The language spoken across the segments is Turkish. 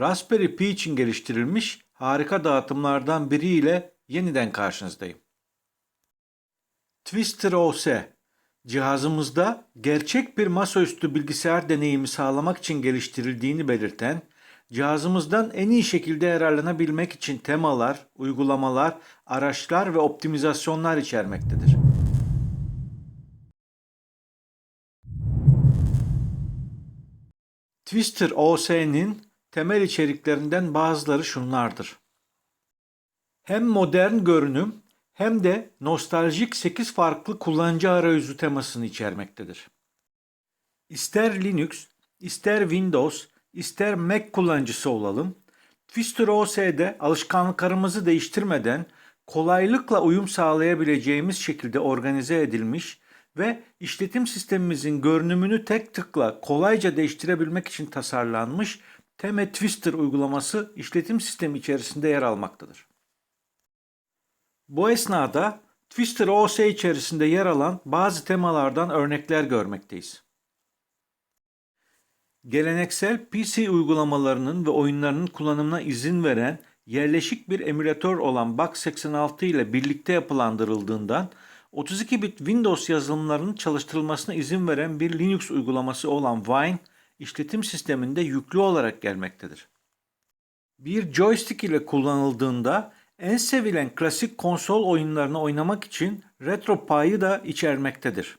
Raspberry Pi için geliştirilmiş harika dağıtımlardan biriyle yeniden karşınızdayım. Twister OS cihazımızda gerçek bir masaüstü bilgisayar deneyimi sağlamak için geliştirildiğini belirten, cihazımızdan en iyi şekilde yararlanabilmek için temalar, uygulamalar, araçlar ve optimizasyonlar içermektedir. Twister OS'nin temel içeriklerinden bazıları şunlardır. Hem modern görünüm hem de nostaljik 8 farklı kullanıcı arayüzü temasını içermektedir. İster Linux, ister Windows, ister Mac kullanıcısı olalım, Twister OS'de alışkanlıklarımızı değiştirmeden kolaylıkla uyum sağlayabileceğimiz şekilde organize edilmiş ve işletim sistemimizin görünümünü tek tıkla kolayca değiştirebilmek için tasarlanmış Teme Twister uygulaması işletim sistemi içerisinde yer almaktadır. Bu esnada Twister OS içerisinde yer alan bazı temalardan örnekler görmekteyiz. Geleneksel PC uygulamalarının ve oyunlarının kullanımına izin veren yerleşik bir emülatör olan Bug86 ile birlikte yapılandırıldığından 32 bit Windows yazılımlarının çalıştırılmasına izin veren bir Linux uygulaması olan Wine işletim sisteminde yüklü olarak gelmektedir. Bir joystick ile kullanıldığında en sevilen klasik konsol oyunlarını oynamak için RetroPie'yi da içermektedir.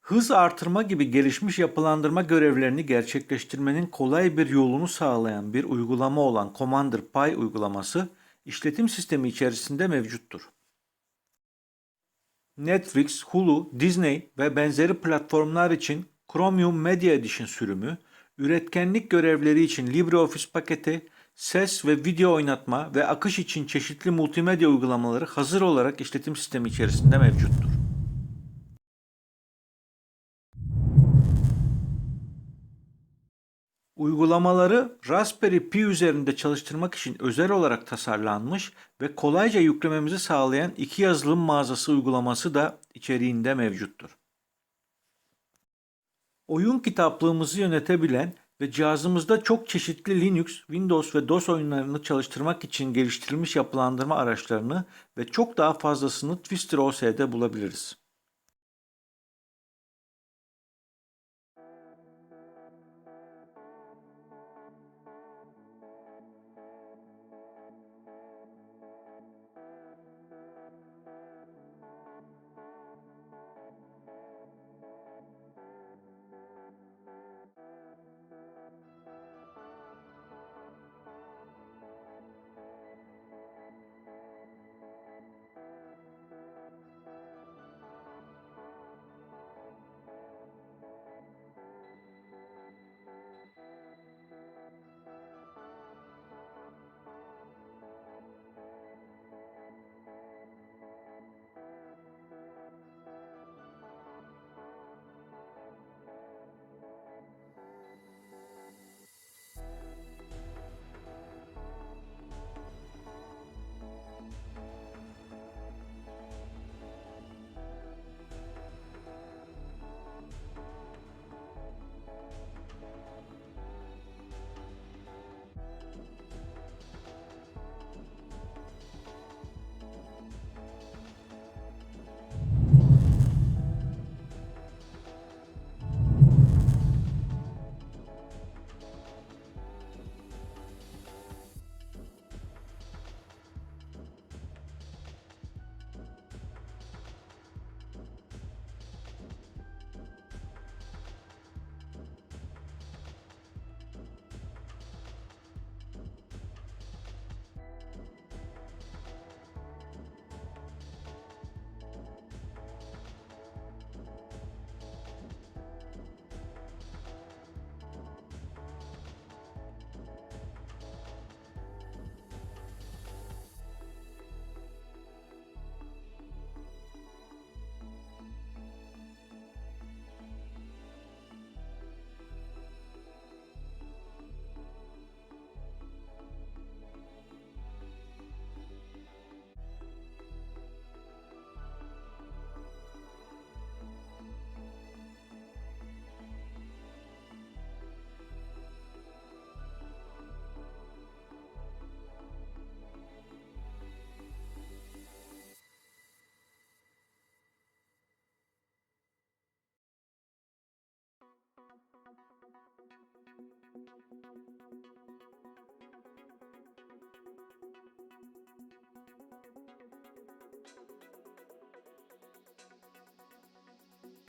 Hız artırma gibi gelişmiş yapılandırma görevlerini gerçekleştirmenin kolay bir yolunu sağlayan bir uygulama olan Commander Pi uygulaması işletim sistemi içerisinde mevcuttur. Netflix, Hulu, Disney ve benzeri platformlar için Chromium Media Edition sürümü, üretkenlik görevleri için LibreOffice paketi, ses ve video oynatma ve akış için çeşitli multimedya uygulamaları hazır olarak işletim sistemi içerisinde mevcuttur. Uygulamaları Raspberry Pi üzerinde çalıştırmak için özel olarak tasarlanmış ve kolayca yüklememizi sağlayan iki yazılım mağazası uygulaması da içeriğinde mevcuttur. Oyun kitaplığımızı yönetebilen ve cihazımızda çok çeşitli Linux, Windows ve DOS oyunlarını çalıştırmak için geliştirilmiş yapılandırma araçlarını ve çok daha fazlasını Twister OS'de bulabiliriz.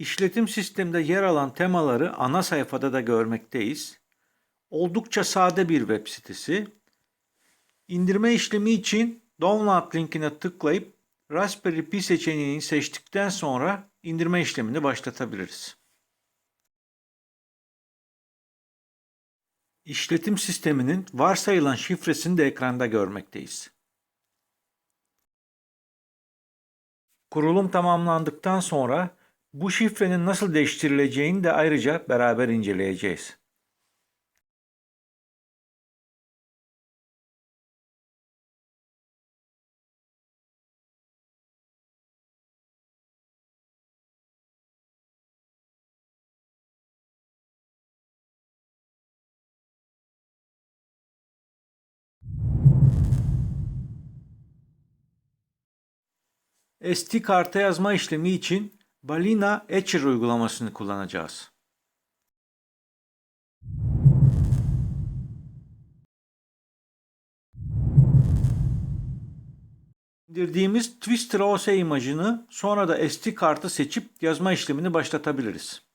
İşletim sisteminde yer alan temaları ana sayfada da görmekteyiz. Oldukça sade bir web sitesi. İndirme işlemi için download linkine tıklayıp Raspberry Pi seçeneğini seçtikten sonra indirme işlemini başlatabiliriz. İşletim sisteminin varsayılan şifresini de ekranda görmekteyiz. Kurulum tamamlandıktan sonra bu şifrenin nasıl değiştirileceğini de ayrıca beraber inceleyeceğiz. SD karta yazma işlemi için Balina Etcher uygulamasını kullanacağız. İndirdiğimiz Twister OS imajını sonra da SD kartı seçip yazma işlemini başlatabiliriz.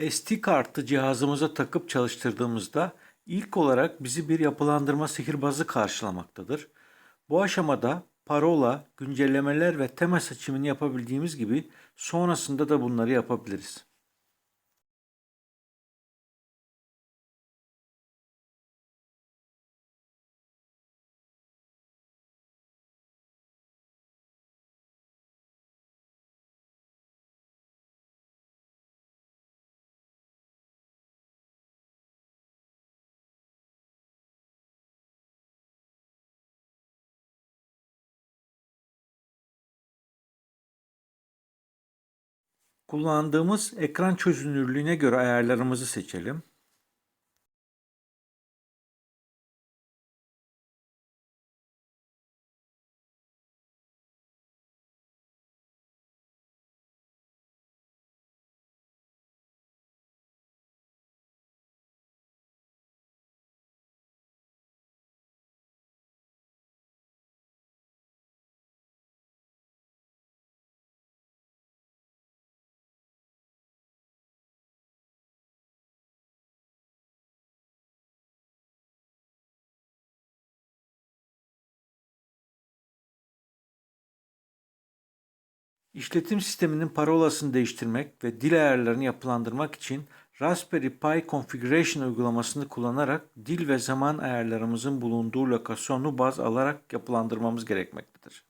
SD kartı cihazımıza takıp çalıştırdığımızda ilk olarak bizi bir yapılandırma sihirbazı karşılamaktadır. Bu aşamada parola, güncellemeler ve tema seçimini yapabildiğimiz gibi sonrasında da bunları yapabiliriz. Kullandığımız ekran çözünürlüğüne göre ayarlarımızı seçelim. İşletim sisteminin parolasını değiştirmek ve dil ayarlarını yapılandırmak için Raspberry Pi Configuration uygulamasını kullanarak dil ve zaman ayarlarımızın bulunduğu lokasyonu baz alarak yapılandırmamız gerekmektedir.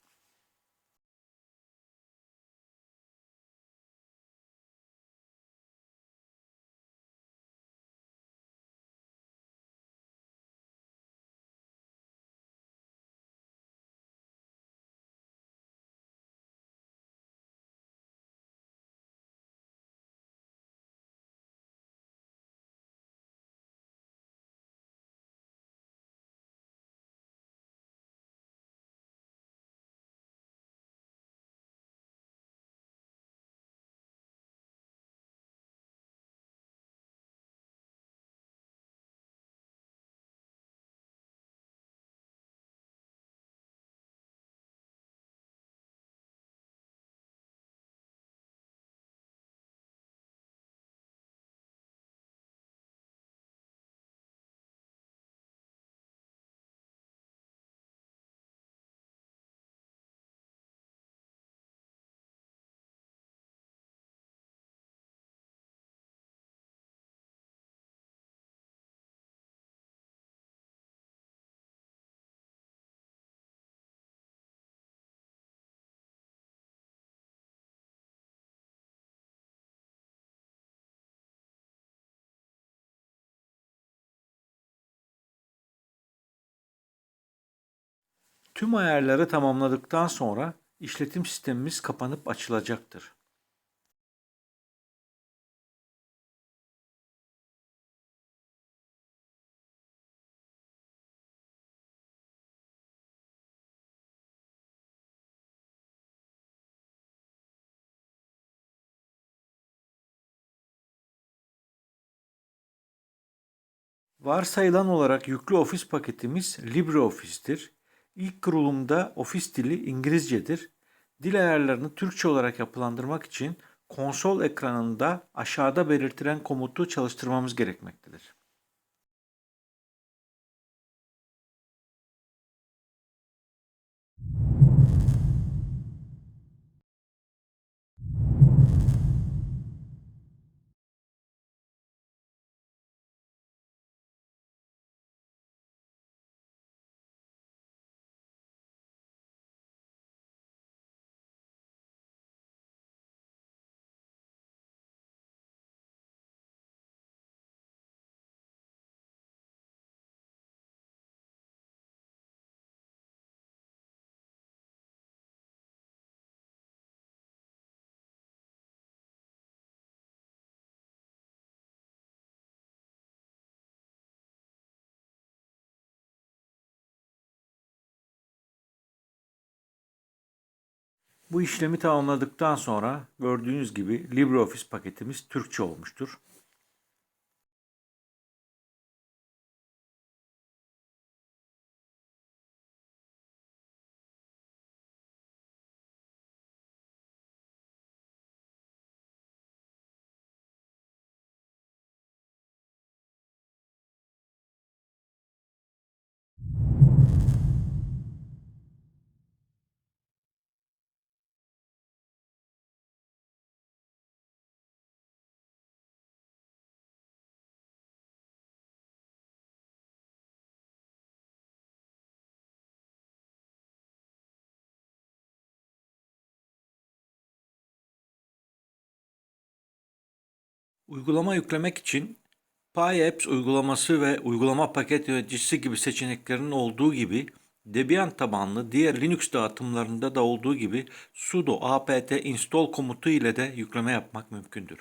Tüm ayarları tamamladıktan sonra işletim sistemimiz kapanıp açılacaktır. Varsayılan olarak yüklü ofis paketimiz LibreOffice'tir. İlk kurulumda ofis dili İngilizcedir. Dil ayarlarını Türkçe olarak yapılandırmak için konsol ekranında aşağıda belirtilen komutu çalıştırmamız gerekmektedir. Bu işlemi tamamladıktan sonra gördüğünüz gibi LibreOffice paketimiz Türkçe olmuştur. Uygulama yüklemek için PyApps uygulaması ve uygulama paket yöneticisi gibi seçeneklerin olduğu gibi Debian tabanlı diğer Linux dağıtımlarında da olduğu gibi sudo apt install komutu ile de yükleme yapmak mümkündür.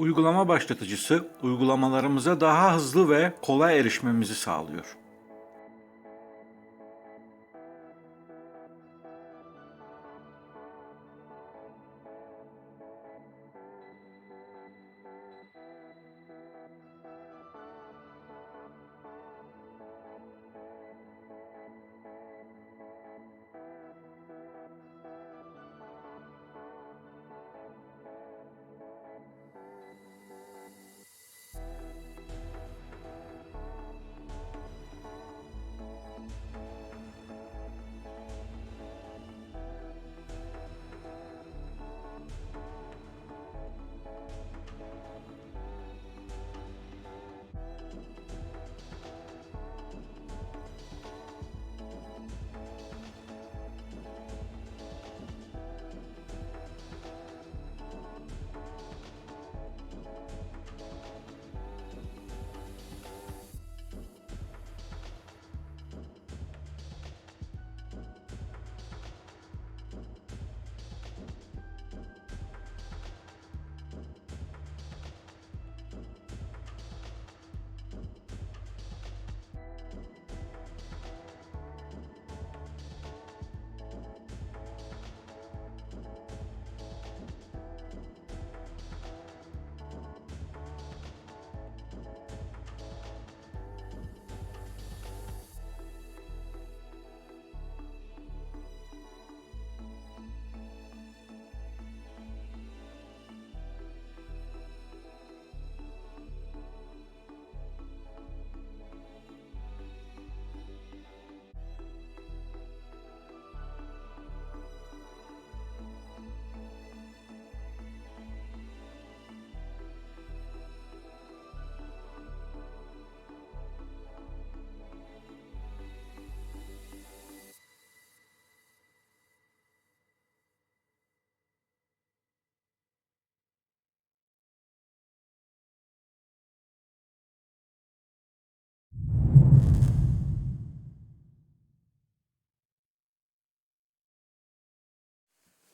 Uygulama başlatıcısı uygulamalarımıza daha hızlı ve kolay erişmemizi sağlıyor.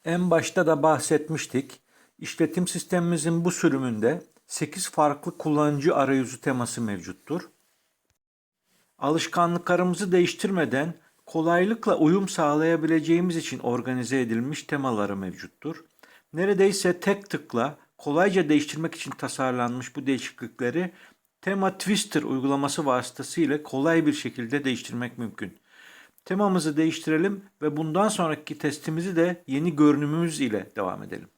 En başta da bahsetmiştik. İşletim sistemimizin bu sürümünde 8 farklı kullanıcı arayüzü teması mevcuttur. Alışkanlıklarımızı değiştirmeden kolaylıkla uyum sağlayabileceğimiz için organize edilmiş temaları mevcuttur. Neredeyse tek tıkla kolayca değiştirmek için tasarlanmış bu değişiklikleri Tema Twister uygulaması vasıtasıyla kolay bir şekilde değiştirmek mümkün. Temamızı değiştirelim ve bundan sonraki testimizi de yeni görünümümüz ile devam edelim.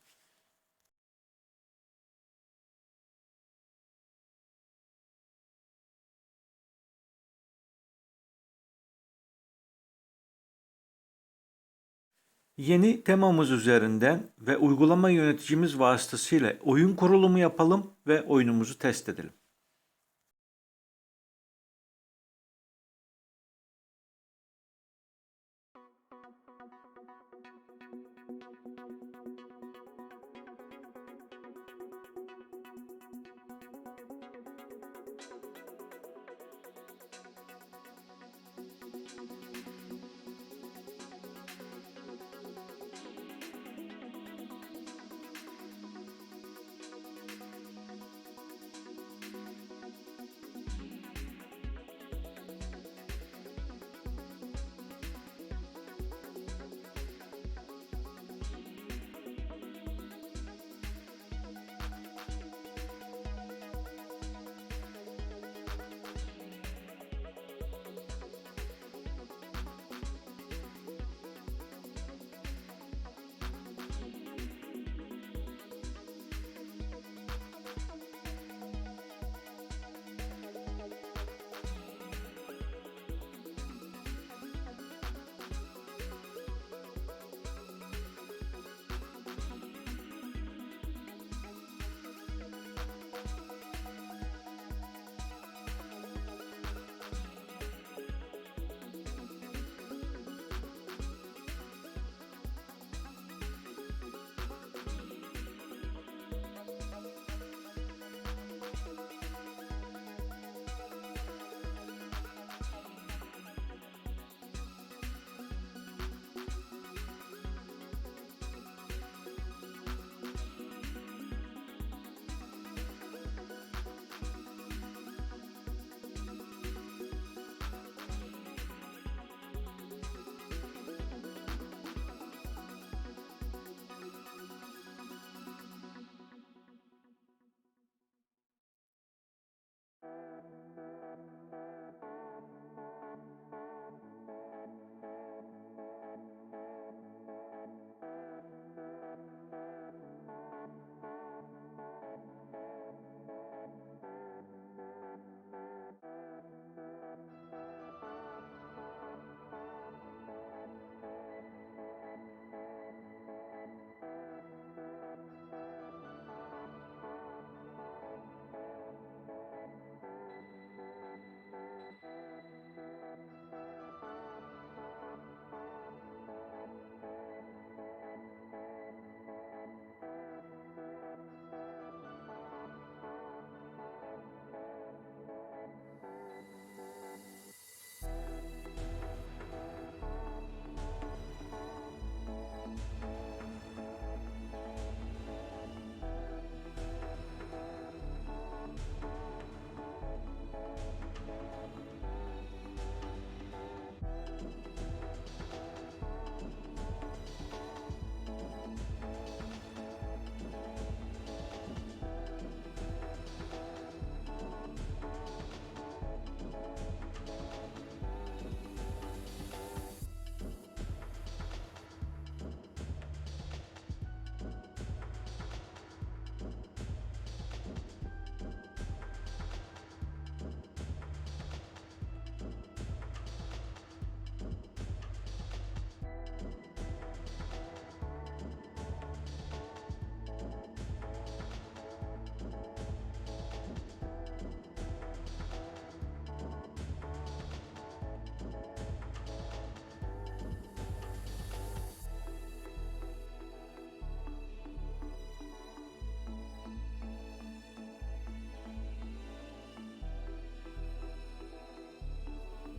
Yeni temamız üzerinden ve uygulama yöneticimiz vasıtasıyla oyun kurulumu yapalım ve oyunumuzu test edelim. どんどんどんどんどん。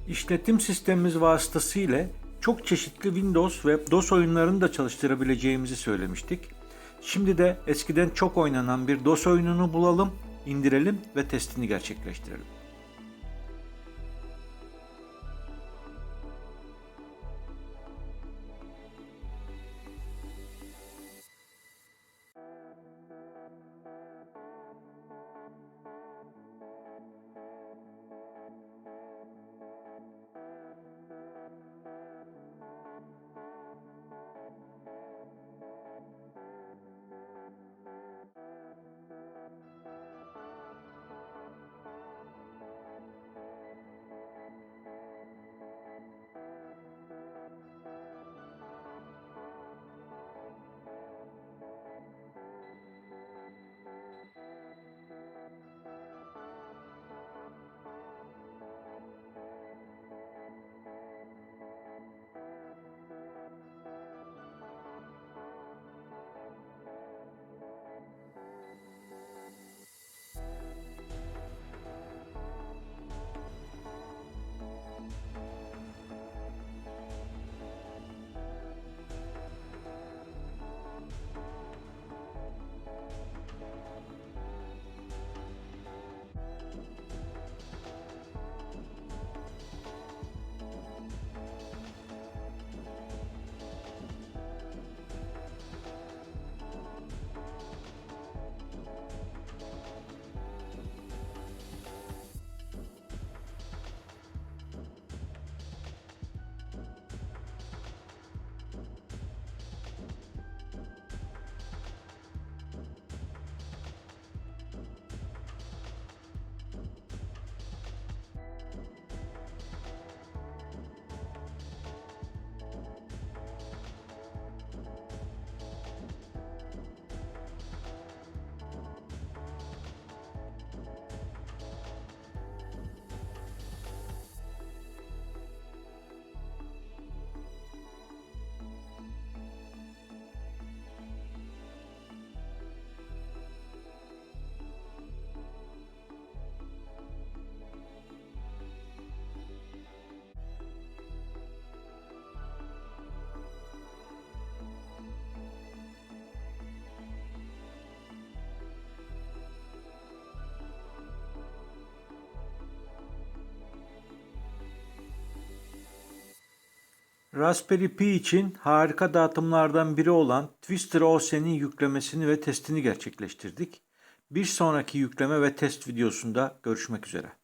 İşletim sistemimiz vasıtasıyla çok çeşitli Windows ve DOS oyunlarını da çalıştırabileceğimizi söylemiştik. Şimdi de eskiden çok oynanan bir DOS oyununu bulalım, indirelim ve testini gerçekleştirelim. Raspberry Pi için harika dağıtımlardan biri olan Twister OS'nin yüklemesini ve testini gerçekleştirdik. Bir sonraki yükleme ve test videosunda görüşmek üzere.